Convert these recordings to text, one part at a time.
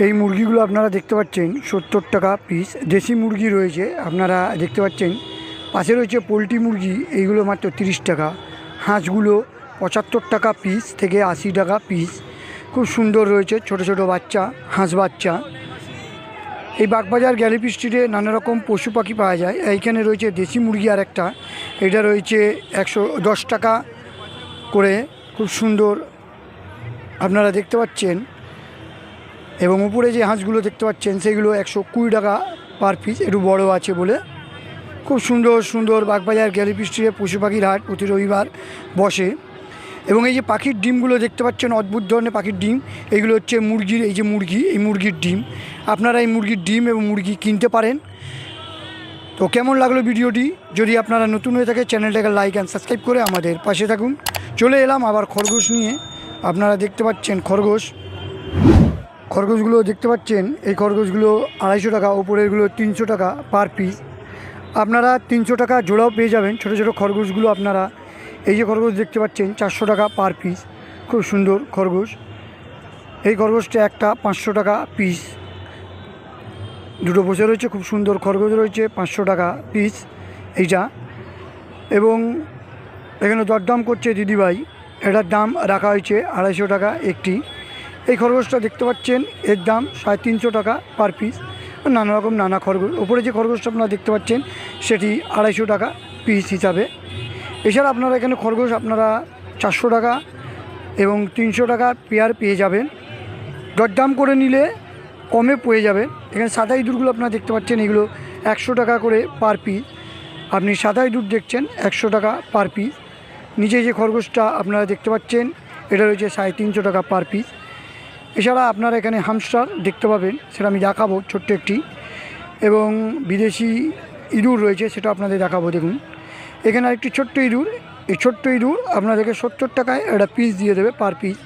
এই মুরগিগুলো আপনারা দেখতে পাচ্ছেন, সত্তর টাকা পিস দেশি মুরগি রয়েছে, আপনারা দেখতে পাচ্ছেন। পাশে রয়েছে পোলট্রি মুরগি, এইগুলো মাত্র তিরিশ টাকা। হাঁসগুলো পঁচাত্তর টাকা পিস থেকে আশি টাকা পিস খুব সুন্দর রয়েছে, ছোট ছোট বাচ্চা, হাঁস বাচ্চা। এই বাগবাজার গ্যালিপি স্ট্রিটে নানা রকম পশু পাখি পাওয়া যায়। এইখানে রয়েছে দেশি মুরগি আর একটা এটা রয়েছে একশো দশ টাকা করে। খুব সুন্দর। আপনারা দেখতে পাচ্ছেন এবং উপরে যে হাঁসগুলো দেখতে পাচ্ছেন, সেগুলো একশো কুড়ি টাকা পার পিস একটু বড় আছে বলে। খুব সুন্দর সুন্দর বাগবাজার গ্যালিপি স্ট্রিটে পশু পাখির হাট প্রতি রবিবার বসে। এবং এই যে পাখির ডিমগুলো দেখতে পাচ্ছেন, অদ্ভুত ধরনের পাখির ডিম এইগুলো হচ্ছে মুরগির, এই যে মুরগি, এই মুরগির ডিম। আপনারা এই মুরগির ডিম এবং মুরগি কিনতে পারেন। তো কেমন লাগল ভিডিওটি? যদি আপনারা নতুন হয়ে থাকে, চ্যানেলটাকে লাইক অ্যান্ড সাবস্ক্রাইব করে আমাদের পাশে থাকুন। চলে এলাম আবার খরগোশ নিয়ে। আপনারা দেখতে পাচ্ছেন খরগোশ। খরগোশগুলো দেখতে পাচ্ছেন, এই খরগোশগুলো আড়াইশো টাকা ওপরেরগুলো তিনশো টাকা পার পিস আপনারা তিনশো টাকা জোড়াও পেয়ে যাবেন, ছোটো ছোটো খরগোশগুলো আপনারা। এই যে খরগোশ দেখতে পাচ্ছেন, চারশো টাকা পার পিস খুব সুন্দর খরগোশ। এই খরগোশটা একটা পাঁচশো টাকা পিস দুটো বসে রয়েছে, খুব সুন্দর খরগোশ রয়েছে, পাঁচশো টাকা পিস এইটা এবং এখানে দরদাম করছে দিদিভাই। এটার দাম রাখা হয়েছে আড়াইশো টাকা একটি। এই খরগোশটা দেখতে পাচ্ছেন, এর দাম সাড়ে তিনশো টাকা পার পিস নানা রকম নানা খরগোশ ওপরে যে খরগোশটা আপনারা দেখতে পাচ্ছেন, সেটি আড়াইশো টাকা পিস হিসাবে। এছাড়া আপনারা এখানে খরগোশ আপনারা চারশো টাকা এবং তিনশো টাকা পেয়ার পেয়ে যাবেন। দরদাম করে নিলে কমে পেয়ে যাবেন এখানে সাদা ইঁদুরগুলো আপনারা দেখতে পাচ্ছেন, এগুলো একশো টাকা করে পার পিস আপনি সাদা ইঁদুর দেখছেন, একশো টাকা পার পিস নিচে যে খরগোশটা আপনারা দেখতে পাচ্ছেন, এটা রয়েছে সাড়ে তিনশো টাকা পার পিস এছাড়া আপনারা এখানে হামস্টার দেখতে পাবেন, সেটা আমি দেখাবো ছোট্ট একটি। এবং বিদেশি ইঁদুর রয়েছে, সেটা আপনাদের দেখাবো, দেখুন। এখানে আরেকটি ছোট্ট ইঁদুর, এই ছোট্ট ইঁদুর আপনাদেরকে সত্তর টাকায় একটা পিস দিয়ে দেবে পার পিস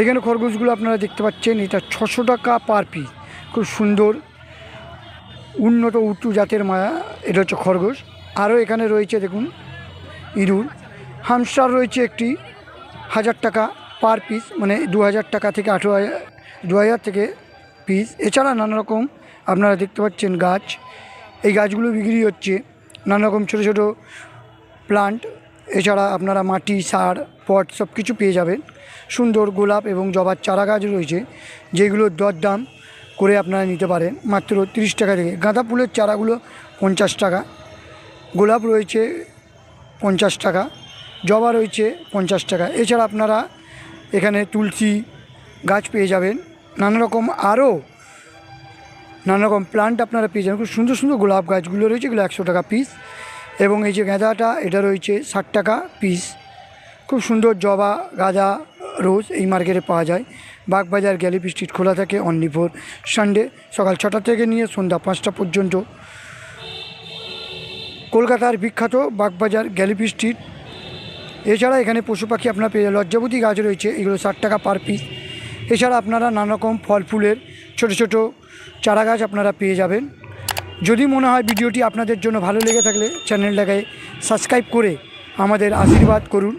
এখানে খরগোশগুলো আপনারা দেখতে পাচ্ছেন, এটা ছশো টাকা পার পিস খুব সুন্দর, উন্নত, উঁচু জাতের মায়া, এটা হচ্ছে খরগোশ। আরও এখানে রয়েছে, দেখুন, ইঁদুর। হামস্টার রয়েছে একটি, হাজার টাকা। পার পিস মানে দু হাজার টাকা থেকে আঠেরো হাজার থেকে পিস। এছাড়া নানারকম আপনারা দেখতে পাচ্ছেন গাছ। এই গাছগুলো বিক্রি হচ্ছে নানা রকম ছোটো ছোটো প্লান্ট এছাড়া আপনারা মাটি, সার পট সব কিছু পেয়ে যাবেন। সুন্দর গোলাপ এবং জবার চারা গাছ রয়েছে, যেগুলোর দরদাম করে আপনারা নিতে পারেন। মাত্র তিরিশ টাকা থেকে। গাঁদা ফুলের চারাগুলো পঞ্চাশ টাকা, গোলাপ রয়েছে পঞ্চাশ টাকা, জবা রয়েছে পঞ্চাশ টাকা। এছাড়া আপনারা এখানে তুলসী গাছ পেয়ে যাবেন। নানা রকম আরও নানা রকম প্লান্ট আপনারা পেয়ে যাবেন। খুব সুন্দর সুন্দর গোলাপ গাছগুলো রয়েছে, এগুলো একশো টাকা পিস এবং এই যে গাঁদাটা, এটা রয়েছে ষাট টাকা পিস খুব সুন্দর জবা, গাঁদা, রোজ এই মার্কেটে পাওয়া যায়। বাগবাজার গ্যালিপি স্ট্রিট খোলা থাকে অনলি ফোর সানডে সকাল ছটা থেকে নিয়ে সন্ধ্যা পাঁচটা পর্যন্ত। কলকাতার বিখ্যাত বাগবাজার গ্যালিপি স্ট্রিট এছাড়া এখানে পশু পাখি আপনার পেয়ে। লজ্জাবতী গাছ রয়েছে, এগুলো ষাট টাকা পার পিস এছাড়া আপনারা নানারকম ফল ফুলের ছোট ছোট চারা গাছ আপনারা পেয়ে যাবেন। যদি মনে হয় ভিডিওটি আপনাদের জন্য ভালো লেগে থাকলে চ্যানেলটাকে সাবস্ক্রাইব করে আমাদের আশীর্বাদ করুন।